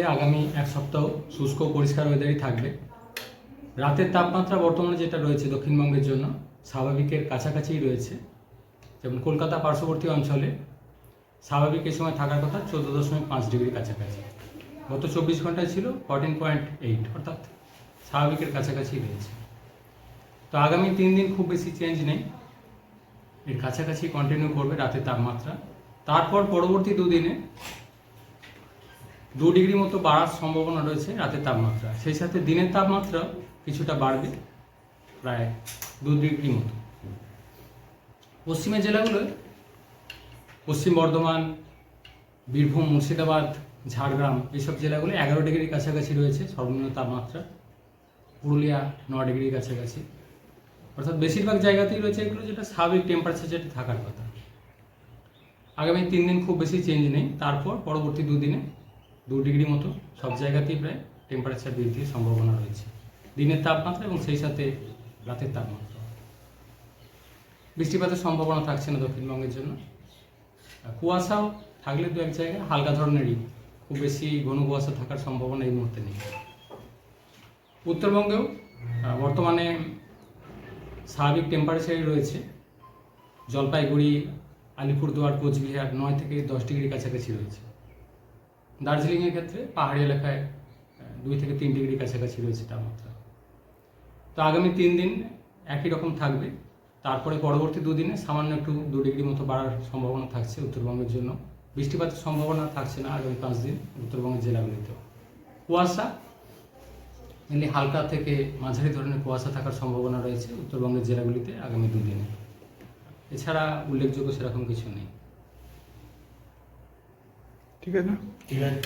দক্ষিণবঙ্গে আগামী এক সপ্তাহ শুষ্ক পরিষ্কার ওয়েদারই থাকবে। রাতের তাপমাত্রা বর্তমানে যেটা রয়েছে দক্ষিণবঙ্গের জন্য স্বাভাবিকের কাছাকাছিই রয়েছে। যেমন কলকাতা পার্শ্ববর্তী অঞ্চলে স্বাভাবিক এই সময় থাকার কথা চোদ্দ দশমিক পাঁচ ডিগ্রি কাছাকাছি। গত চব্বিশ ঘন্টায় ছিল ফোরটিন পয়েন্ট এইট অর্থাৎ স্বাভাবিকের কাছাকাছি রয়েছে। তো আগামী তিন দিন খুব বেশি চেঞ্জ নেই। এর কাছাকাছি কন্টিনিউ করবে রাতের তাপমাত্রা। তারপর পরবর্তী দুদিনে দু ডিগ্রি মতো বাড়ার সম্ভাবনা রয়েছে রাতের তাপমাত্রা। সেই সাথে দিনের তাপমাত্রা কিছুটা বাড়বে প্রায় দু ডিগ্রি মতো। পশ্চিমের জেলাগুলোয় পশ্চিম বর্ধমান, বীরভূম, মুর্শিদাবাদ, ঝাড়গ্রাম এইসব জেলাগুলো এগারো ডিগ্রির কাছাকাছি রয়েছে সর্বনিম্ন তাপমাত্রা। পুরুলিয়া ন ডিগ্রির কাছাকাছি। অর্থাৎ বেশিরভাগ জায়গাতেই রয়েছে এগুলো যেটা স্বাভাবিক টেম্পারেচার যেটা থাকার কথা। আগামী তিন দিন খুব বেশি চেঞ্জ নেই। তারপর পরবর্তী দুদিনে দু ডিগ্রি মতো সব জায়গাতেই প্রায় টেম্পারেচার বৃদ্ধির সম্ভাবনা রয়েছে। দিনের তাপমাত্রা এবং সেই সাথে রাতের তাপমাত্রা। বৃষ্টিপাতের সম্ভাবনা থাকছে না দক্ষিণবঙ্গের জন্য। কুয়াশাও থাকলে দু এক জায়গায় হালকা ধরনেরই খুব বেশি ঘন কুয়াশা থাকার সম্ভাবনা এই মুহূর্তে নেই। উত্তরবঙ্গেও বর্তমানে স্বাভাবিক টেম্পারেচারই রয়েছে। জলপাইগুড়ি, আলিপুরদুয়ার, কোচবিহার নয় থেকে দশ ডিগ্রি কাছাকাছি রয়েছে। দার্জিলিংয়ের ক্ষেত্রে পাহাড়ি এলাকায় দুই থেকে তিন ডিগ্রি কাছাকাছি রয়েছে তাপমাত্রা। তো আগামী তিন দিন একই রকম থাকবে। তারপরে পরবর্তী দুদিনে সামান্য একটু দু ডিগ্রি মতো বাড়ার সম্ভাবনা থাকছে উত্তরবঙ্গের জন্য। বৃষ্টিপাতের সম্ভাবনা থাকছে না আগামী পাঁচ দিন উত্তরবঙ্গের জেলাগুলিতেও। কুয়াশা এমনি হালকা থেকে মাঝারি ধরনের কুয়াশা থাকার সম্ভাবনা রয়েছে উত্তরবঙ্গের জেলাগুলিতে আগামী দুদিনে। এছাড়া উল্লেখযোগ্য সেরকম কিছু নেই। 이거는? 이건